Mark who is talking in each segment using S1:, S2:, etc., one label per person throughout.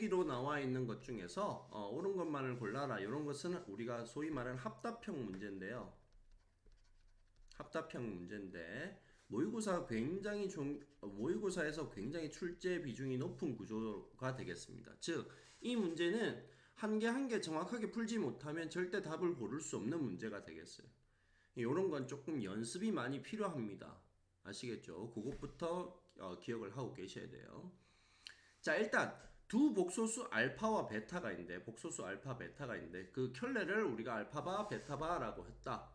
S1: 보기로 나와 있는 것 중에서 어, 옳은 것만을 골라라. 이런 것은 우리가 소위 말하는 합답형 문제인데요. 합답형 문제인데 모의고사 굉장히 좀 어, 모의고사에서 굉장히 출제 비중이 높은 구조가 되겠습니다. 즉 이 문제는 한 개 한 개 정확하게 풀지 못하면 절대 답을 고를 수 없는 문제가 되겠어요. 이런 건 조금 연습이 많이 필요합니다. 아시겠죠? 그것부터 어, 기억을 하고 계셔야 돼요. 자 일단 두 복소수 알파와 베타가 있는데 복소수 알파 베타가 있는데 그 켤레를 우리가 알파바 베타바라고 했다.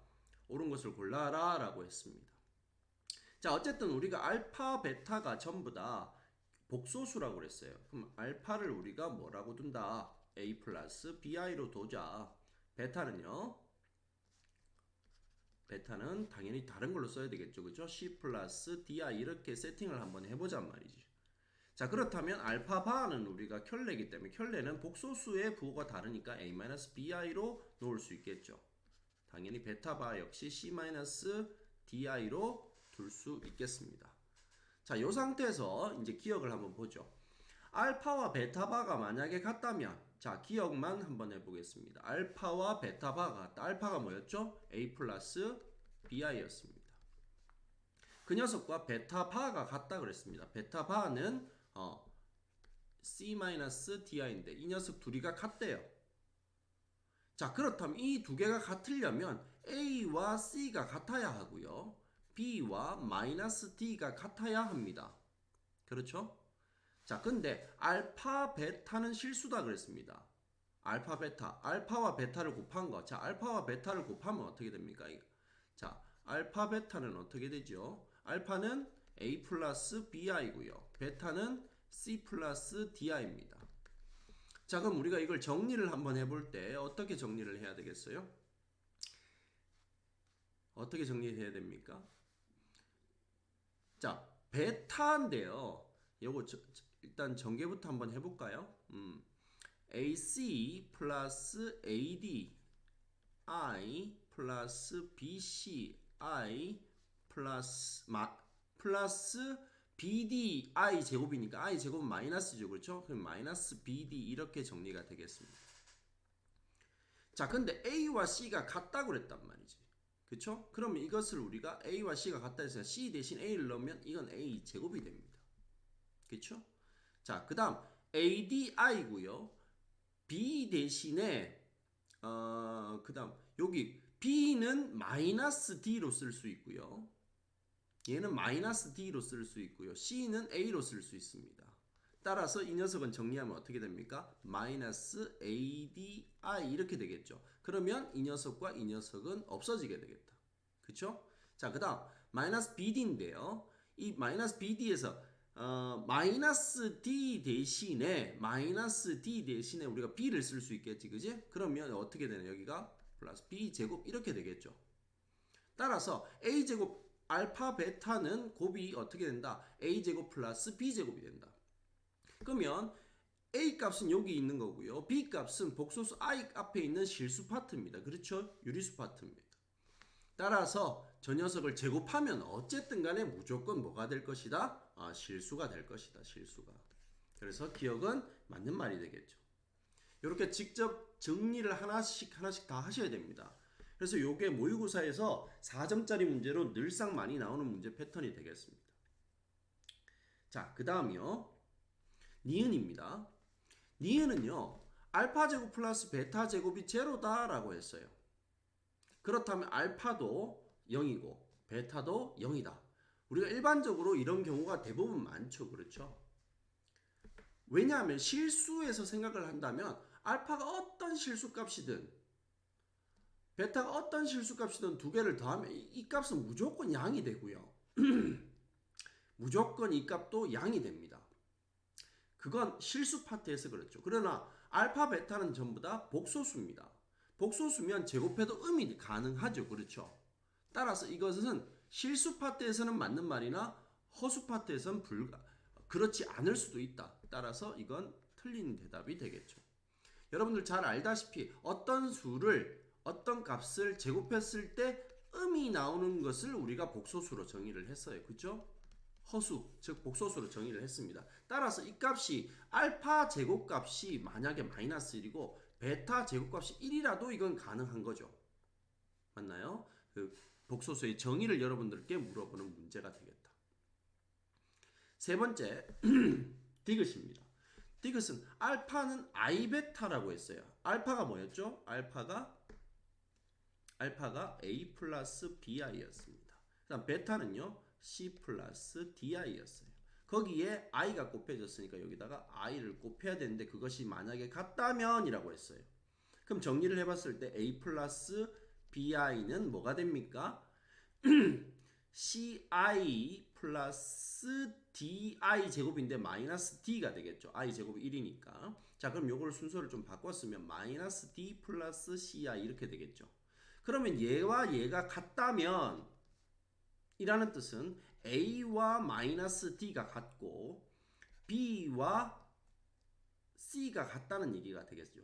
S1: 옳은 것을 골라라라고 했습니다. 자 어쨌든 우리가 알파 베타가 전부 다 복소수라고 그랬어요. 그럼 알파를 우리가 뭐라고 둔다? a 플러스 bi로 두자. 베타는요. 베타는 당연히 다른 걸로 써야 되겠죠. 그죠? c 플러스 di 이렇게 세팅을 한번 해보잔 말이지. 자 그렇다면 알파 바는 우리가 켤레이기 때문에 켤레는 복소수의 부호가 다르니까 a-bi로 놓을 수 있겠죠. 당연히 베타 바 역시 c-di로 둘 수 있겠습니다. 자, 이 상태에서 이제 기억을 한번 보죠. 알파와 베타바가 만약에 같다면 자, 기억만 한번 해보겠습니다. 알파와 베타바가 같다. 알파가 뭐였죠? a 플러스 bi였습니다. 그 녀석과 베타바가 같다 그랬습니다. 베타바는 어, c-di인데 이 녀석 둘이가 같대요. 자, 그렇다면 이 두 개가 같으려면 a와 c가 같아야 하고요. b와 마이너스 d가 같아야 합니다. 그렇죠? 자, 근데 알파 베타는 실수다 그랬습니다. 알파 베타, 알파와 베타를 곱한 거. 자, 알파와 베타를 곱하면 어떻게 됩니까? 자, 알파 베타는 어떻게 되죠? 알파는 a 플러스 bi고요. 베타는 c 플러스 di입니다. 자, 그럼 우리가 이걸 정리를 한번 해볼 때 어떻게 정리를 해야 되겠어요? 어떻게 정리해야 됩니까? 자, 베타인데요. 요거 저- 저- 일단 전개부터 한번 해볼까요? 음, AC 플러스 AD I 플러스 BC I 플러스 마 플러스 BD I 제곱이니까 I 제곱은 마이너스죠, 그렇죠? 그럼 마이너스 BD 이렇게 정리가 되겠습니다. 자, 근데 A와 C가 같다고 그랬단 말이지. 그쵸? 그러면 이것을 우리가 A와 C가 같다 해서 C 대신 A를 넣으면 이건 A 제곱이 됩니다. 그쵸? 자, 그 다음 ADI고요. B 대신에 어, 그 다음 여기 B는 마이너스 D로 쓸 수 있고요. 얘는 마이너스 D로 쓸 수 있고요. C는 A로 쓸 수 있습니다. 따라서 이 녀석은 정리하면 어떻게 됩니까? 마이너스 ADI 이렇게 되겠죠. 그러면 이 녀석과 이 녀석은 없어지게 되겠다. 그쵸? 자, 그 다음 마이너스 BD인데요. 이 마이너스 BD에서 어, 마이너스 D 대신에 마이너스 D 대신에 우리가 B를 쓸 수 있겠지, 그지? 그러면 어떻게 되나 여기가 플러스 B 제곱 이렇게 되겠죠. 따라서 A 제곱 알파 베타는 곱이 어떻게 된다? A 제곱 플러스 B 제곱이 된다. 그러면 A 값은 여기 있는 거고요. B 값은 복소수 I 앞에 있는 실수 파트입니다. 그렇죠? 유리수 파트입니다. 따라서 저 녀석을 제곱하면 어쨌든 간에 무조건 뭐가 될 것이다? 아, 실수가 될 것이다. 실수가. 그래서 기억은 맞는 말이 되겠죠. 이렇게 직접 정리를 하나씩 하나씩 다 하셔야 됩니다. 그래서 요게 모의고사에서 4점짜리 문제로 늘상 많이 나오는 문제 패턴이 되겠습니다. 자, 그 다음이요. 니은입니다. 니은은요, 알파 제곱 플러스 베타 제곱이 제로다 라고 했어요. 그렇다면 알파도 0이고 베타도 0이다. 우리가 일반적으로 이런 경우가 대부분 많죠. 그렇죠? 왜냐하면 실수에서 생각을 한다면 알파가 어떤 실수값이든 베타가 어떤 실수값이든 두 개를 더하면 이, 이 값은 무조건 양이 되고요. 무조건 이 값도 양이 됩니다. 그건 실수 파트에서 그렇죠. 그러나 알파, 베타는 전부 다 복소수입니다. 복소수면 제곱해도 음이 가능하죠. 그렇죠. 따라서 이것은 실수 파트에서는 맞는 말이나 허수 파트에서는 불가 그렇지 않을 수도 있다. 따라서 이건 틀린 대답이 되겠죠. 여러분들 잘 알다시피 어떤 수를 어떤 값을 제곱했을 때 음이 나오는 것을 우리가 복소수로 정의를 했어요. 그죠? 허수 즉 복소수로 정의를 했습니다. 따라서 이 값이 알파 제곱값이 만약에 마이너스 1이고 베타 제곱값이 1이라도 이건 가능한 거죠. 맞나요? 그 복소수의 정의를 여러분들께 물어보는 문제가 되겠다. 세 번째 디귿입니다. 디귿은 알파는 i 베타라고 했어요. 알파가 뭐였죠? 알파가 알파가 a 플러스 bi였습니다. 그다음 베타는요 c 플러스 di였어요. 거기에 i가 곱해졌으니까 여기다가 i를 곱해야 되는데 그것이 만약에 같다면 이라고 했어요. 그럼 정리를 해봤을 때 a 플러스 bi는 뭐가 됩니까? ci 플러스 di 제곱인데 마이너스 d가 되겠죠. i 제곱이 1이니까. 자 그럼 요걸 순서를 좀 바꿨으면 마이너스 d 플러스 ci 이렇게 되겠죠. 그러면 얘와 얘가 같다면 이라는 뜻은 a와 마이너스 d가 같고 b와 c가 같다는 얘기가 되겠죠.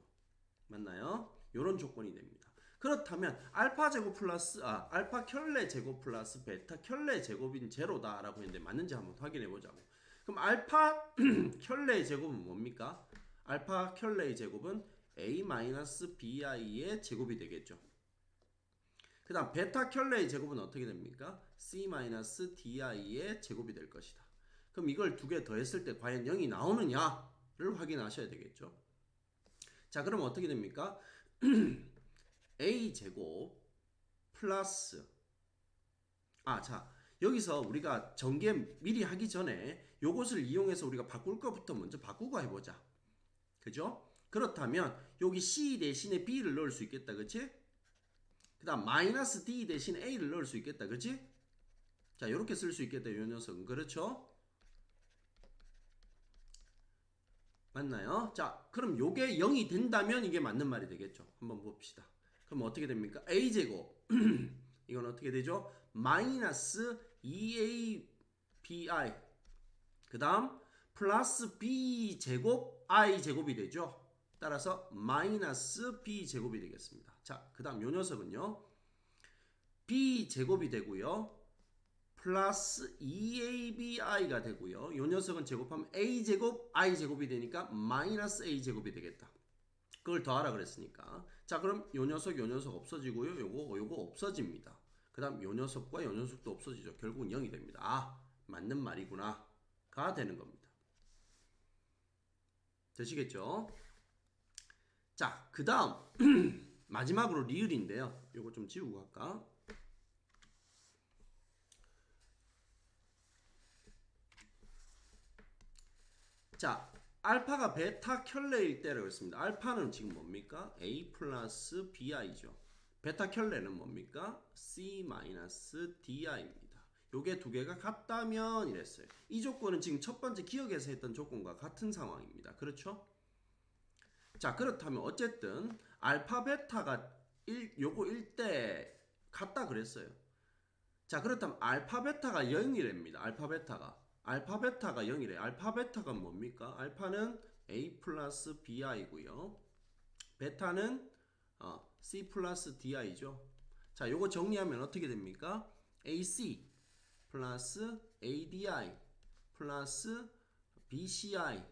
S1: 맞나요? 이런 조건이 됩니다. 그렇다면 알파 제곱 플러스 아 알파 켤레 제곱 플러스 베타 켤레 제곱인 제로다라고 했는데 맞는지 한번 확인해 보자고. 그럼 알파 켤레 제곱은 뭡니까? 알파 켤레 제곱은 a 마이너스 bi의 제곱이 되겠죠. 그 다음 베타 켤레의 제곱은 어떻게 됩니까? c 마이너스 di의 제곱이 될 것이다. 그럼 이걸 두 개 더했을 때 과연 0이 나오느냐를 확인하셔야 되겠죠. 자, 그럼 어떻게 됩니까? a 제곱 플러스 아, 자, 여기서 우리가 전개 미리 하기 전에 요것을 이용해서 우리가 바꿀 것부터 먼저 바꾸고 해보자. 그죠? 그렇다면 여기 c 대신에 b를 넣을 수 있겠다, 그치? 그 다음 마이너스 d 대신 a를 넣을 수 있겠다, 그치? 자, 이렇게 쓸 수 있겠다, 요 녀석은. 그렇죠? 맞나요? 자, 그럼 요게 0이 된다면 이게 맞는 말이 되겠죠. 한번 봅시다. 그럼 어떻게 됩니까? a제곱. 이건 어떻게 되죠? 마이너스 2abi. 그 다음 플러스 b제곱 i제곱이 되죠. 따라서 마이너스 b제곱이 되겠습니다. 자, 그 다음 요 녀석은요. b제곱이 되고요. 플러스 2abi가 되고요. 요 녀석은 제곱하면 a제곱 i제곱이 되니까 마이너스 a제곱이 되겠다. 그걸 더하라 그랬으니까. 자, 그럼 요 녀석 요 녀석 없어지고요. 요거 요거 없어집니다. 그 다음 요 녀석과 요 녀석도 없어지죠. 결국은 0이 됩니다. 아, 맞는 말이구나. 가 되는 겁니다. 되시겠죠? 자, 그 다음 마지막으로 리을인데요. 요거 좀 지우고 갈까? 자, 알파가 베타 켤레일 때라고 했습니다. 알파는 지금 뭡니까? A 플러스 BI죠. 베타 켤레는 뭡니까? C 마이너스 DI입니다. 요게 두 개가 같다면 이랬어요. 이 조건은 지금 첫 번째 기억에서 했던 조건과 같은 상황입니다. 그렇죠? 자, 그렇다면 어쨌든 알파 베타가 1 요거 1대 같다 그랬어요. 자, 그렇다면 알파 베타가 0이랍니다. 알파 베타가 알파 베타가 0이래. 알파 베타가 뭡니까? 알파는 A 플러스 BI고요. 베타는 어, C 플러스 DI죠. 자, 요거 정리하면 어떻게 됩니까? AC 플러스 ADI 플러스 BCI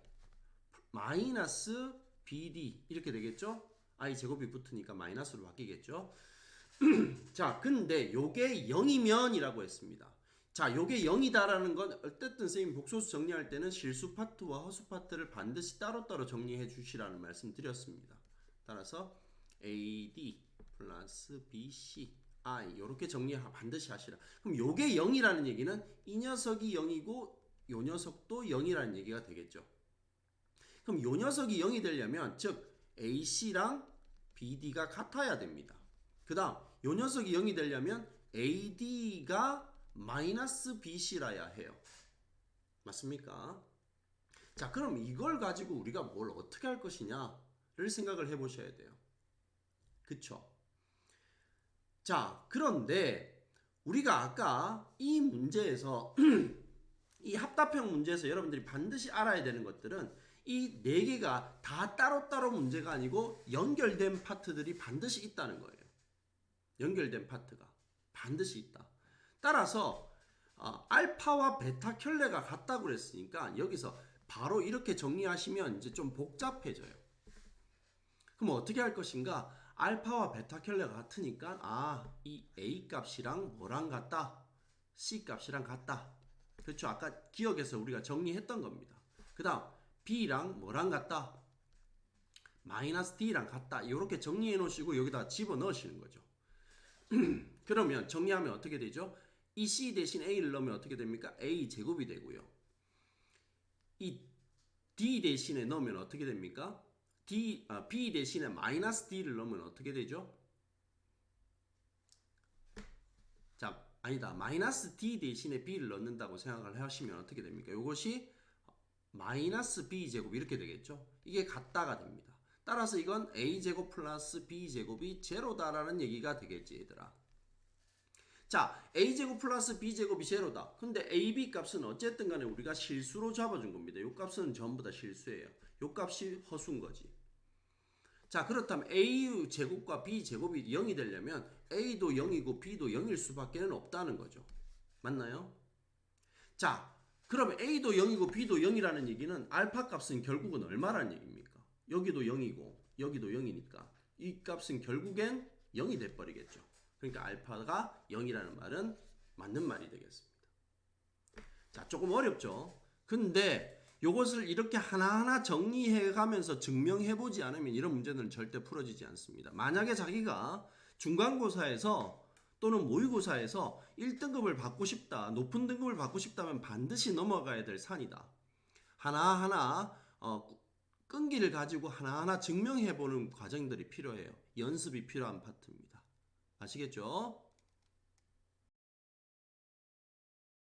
S1: 마이너스 BD 이렇게 되겠죠? I 제곱이 붙으니까 마이너스로 바뀌겠죠? 자, 근데 요게 0이면 이라고 했습니다. 자, 요게 0이다라는 건 어쨌든 선생님 복소수 정리할 때는 실수 파트와 허수 파트를 반드시 따로따로 정리해 주시라는 말씀 드렸습니다. 따라서 AD 플러스 BC I 이렇게 정리 반드시 하시라. 그럼 요게 0이라는 얘기는 이 녀석이 0이고 요 녀석도 0이라는 얘기가 되겠죠. 그럼 요 녀석이 0이 되려면 즉 AC랑 BD가 같아야 됩니다. 그 다음 요 녀석이 0이 되려면 AD가 마이너스 BC라야 해요. 맞습니까? 자, 그럼 이걸 가지고 우리가 뭘 어떻게 할 것이냐를 생각을 해 보셔야 돼요. 그쵸? 자, 그런데 우리가 아까 이 문제에서 이 합답형 문제에서 여러분들이 반드시 알아야 되는 것들은 이 네 개가 다 따로따로 문제가 아니고 연결된 파트들이 반드시 있다는 거예요. 연결된 파트가 반드시 있다. 따라서 어, 알파와 베타 켤레가 같다고 그랬으니까 여기서 바로 이렇게 정리하시면 이제 좀 복잡해져요. 그럼 어떻게 할 것인가? 알파와 베타 켤레가 같으니까 아, 이 A 값이랑 뭐랑 같다? C 값이랑 같다. 그렇죠? 아까 기억에서 우리가 정리했던 겁니다. 그다음 B랑 뭐랑 같다? 마이너스 D랑 같다. 이렇게 정리해 놓으시고 여기다 집어 넣으시는 거죠. 그러면 정리하면 어떻게 되죠? 이 C 대신 A를 넣으면 어떻게 됩니까? A 제곱이 되고요. 이 D 대신에 넣으면 어떻게 됩니까? D, 아, B 대신에 마이너스 D를 넣으면 어떻게 되죠? 자, 아니다. 마이너스 D 대신에 B를 넣는다고 생각을 하시면 어떻게 됩니까? 이것이 마이너스 B 제곱 이렇게 되겠죠? 이게 같다가 됩니다. 따라서 이건 A 제곱 플러스 B 제곱이 제로다라는 얘기가 되겠지, 얘들아. 자, A 제곱 플러스 B 제곱이 제로다. 근데 A, B 값은 어쨌든 간에 우리가 실수로 잡아준 겁니다. 요 값은 전부 다 실수예요. 요 값이 허수인 거지. 자, 그렇다면 A 제곱과 B 제곱이 0이 되려면 A도 0이고 B도 0일 수밖에 없다는 거죠. 맞나요? 자, 그러면 A도 0이고 B도 0이라는 얘기는 알파 값은 결국은 얼마라는 얘기입니까? 여기도 0이고 여기도 0이니까 이 값은 결국엔 0이 돼 버리겠죠. 그러니까 알파가 0이라는 말은 맞는 말이 되겠습니다. 자, 조금 어렵죠. 근데 요것을 이렇게 하나하나 정리해 가면서 증명해 보지 않으면 이런 문제는 절대 풀어지지 않습니다. 만약에 자기가 중간고사에서 또는 모의고사에서 1등급을 받고 싶다, 높은 등급을 받고 싶다면 반드시 넘어가야 될 산이다. 하나하나 어, 끈기를 가지고 하나하나 증명해 보는 과정들이 필요해요. 연습이 필요한 파트입니다. 아시겠죠?